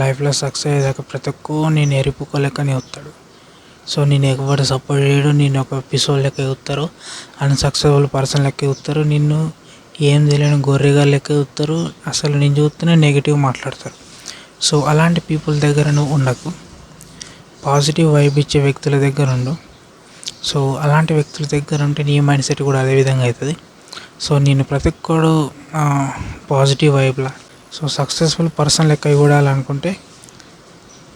లైఫ్లో సక్సెస్ అయ్యేదాకా ప్రతి ఒక్కరు నేను ఎరుపుకో లెక్కనే వస్తాడు. సో నేను ఎవరు సపోర్ట్ చేయడు నేను ఒక పిసోడ్ లెక్క చూస్తారు అన్సక్సెస్ఫుల్ పర్సన్ లెక్క చూస్తారు నిన్ను ఏం తెలియని గొర్రెగా లెక్క చూస్తారు అసలు నేను చూస్తేనే నెగిటివ్ మాట్లాడతారు. సో అలాంటి పీపుల్ దగ్గర నువ్వు ఉండకు. పాజిటివ్ వైబ్ ఇచ్చే వ్యక్తుల దగ్గర ఉండు. సో అలాంటి వ్యక్తుల దగ్గర ఉంటే నీ మైండ్ సెట్ కూడా అదే విధంగా అవుతుంది. సో నేను ప్రతి ఒక్కడు పాజిటివ్ వైబ్లా సో సక్సెస్ఫుల్ పర్సన్ లెక్క చూడాలనుకుంటే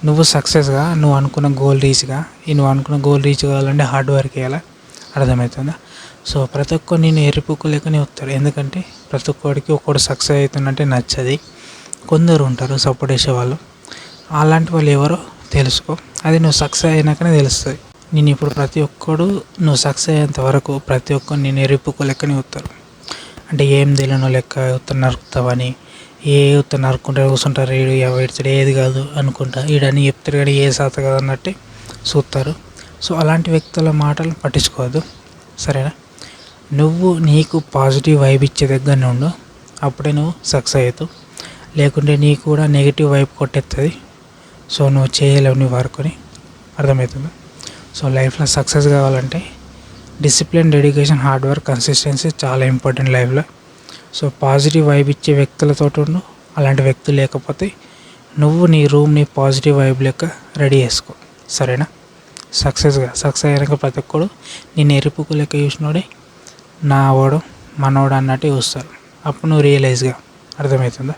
నువ్వు సక్సెస్గా నువ్వు అనుకున్న గోల్ రీచ్గా ఈ నువ్వు అనుకున్న గోల్ రీచ్ కావాలంటే హార్డ్ వర్క్ చేయాలి? అర్థమవుతుందా? సో ప్రతి ఒక్కరు నేను ఎరుపుకోలేకనే వస్తారు. ఎందుకంటే ప్రతి ఒక్కడికి ఒక్కడు సక్సెస్ అవుతున్నట్టే నచ్చది. కొందరు ఉంటారు సపోర్ట్ చేసేవాళ్ళు అలాంటి వాళ్ళు ఎవరో తెలుసుకో. అది నువ్వు సక్సెస్ అయినాకనే తెలుస్తుంది. నేను ఇప్పుడు ప్రతి ఒక్కడు నువ్వు సక్సెస్ అయ్యేంత వరకు ప్రతి ఒక్కరు నేను ఎరుపుకోలేకనే లెక్కనే వస్తారు. అంటే ఏం తెలియనో లెక్క ఉత్తర నరుకుతావని ఏ ఉత్తర నరుక్కుంటే కూర్చుంటారు ఈడు వీడితో ఏది కాదు అనుకుంటా. వీడని చెప్తారు కానీ ఏ సాత కాదు అన్నట్టే చూస్తారు. సో అలాంటి వ్యక్తుల మాటలు పట్టించుకోవద్దు. సరేనా? నువ్వు నీకు పాజిటివ్ వైబ్ ఇచ్చే దగ్గర ఉండు. అప్పుడే నువ్వు సక్సెస్ అవుతావు. లేకుంటే నీకు కూడా నెగిటివ్ వైబ్ కొట్టేస్తుంది సో నువ్వు చేయలేవు నీ వర్క్ని. అర్థమవుతుంది? సో లైఫ్లో సక్సెస్ కావాలంటే discipline dedication hard work consistency చాలా ఇంపార్టెంట్ లైఫ్లో సో పాజిటివ్ వైబ్ ఇచ్చే వ్యక్తులతో ఉండు అలాంటి వ్యక్తులు లేకపోతే నువ్వు నీ రూమ్ని పాజిటివ్ వైబ్ లెక్క రెడీ చేసుకో. సరేనా? సక్సెస్గా సక్సెస్ అయినాక ప్రతి ఒక్కడు నేను ఎరుపుకు లెక్క చూసినోడే నా వాడు మనోడు అన్నట్టు చూస్తారు అప్పుడు నువ్వు రియలైజ్గా అర్థమవుతుందా?